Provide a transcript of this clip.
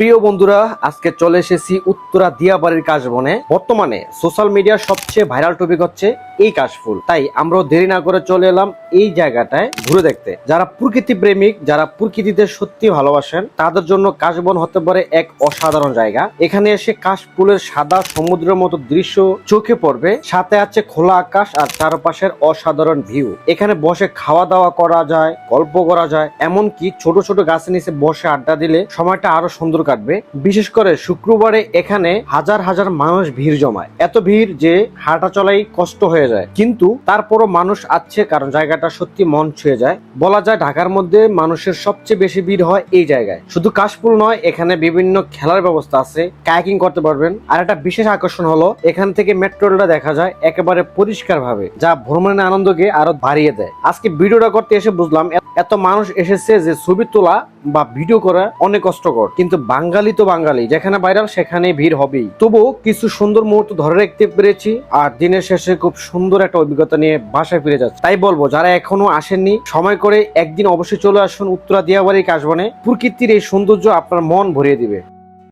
প্রিয় বন্ধুরা, আজকে চলে এসেছি উত্তরা দিয়াবাড়ির কাশবনে। বর্তমানে সোশ্যাল মিডিয়ার সবচেয়ে ভাইরাল টপিক হচ্ছে এই কাশফুল। তাই আমরাও দেরি না করে চলে এলাম এই জায়গাটায় ঘুরে দেখতে। যারা প্রকৃতি প্রেমিক, যারা প্রকৃতিতে সত্যি ভালোবাসেন, তাদের জন্য কাশবন হতে পারে এক অসাধারণ জায়গা। এখানে এসে কাশফুলের সাদা সমুদ্রের মতো দৃশ্য চোখে পড়বে। সাথে আছে খোলা আকাশ আর চারপাশের অসাধারণ ভিউ এখানে বসে খাওয়া দাওয়া করা যায়, গল্প করা যায়। এমনকি ছোট ছোট গাছের নিচে বসে আড্ডা দিলে সময়টা আরও সুন্দর কাটবে। বিশেষ করে শুক্রবারে এখানে হাজার হাজার মানুষ ভিড় জমায়। এত ভিড় যে হাঁটা চলাই কষ্ট হয়ে যায়। কিন্তু তারপরও মানুষ আসছে কারণ জায়গাটা সত্যি মন ছুঁয়ে যায়। বলা যায় ঢাকার মধ্যে মানুষের সবচেয়ে বেশি ভিড় হয় এই জায়গায়। শুধু কাশফুল নয়, এখানে বিভিন্ন খেলার ব্যবস্থা আছে। কায়াকিং করতে পারবেন। আর একটা বিশেষ আকর্ষণ হলো, এখান থেকে মেট্রো রেলটা দেখা যায় একেবারে পরিষ্কার ভাবে যা ভ্রমণের আনন্দকে আরও বাড়িয়ে দেয়। আজকে ভিডিওটা করতে এসে বুঝলাম এত মানুষ এসেছে যে ছবি তোলা বা ভিডিও করা অনেক কষ্টকর। কিন্তু বাঙালি তো বাঙালি, যেখানে ভাইরাল সেখানে ভিড় হবেই। তবুও কিছু সুন্দর মুহূর্ত ধরে রাখতে পেরেছি আর দিনের শেষে খুব সুন্দর একটা অভিজ্ঞতা নিয়ে বাসায় ফিরে যাচ্ছে। তাই বলব, যারা এখনও আসেননি, সময় করে একদিন অবশ্যই চলে আসুন উত্তরা দিয়াবাড়ি কাশবনে। প্রকৃতির এই সৌন্দর্য আপনার মন ভরিয়ে দিবে।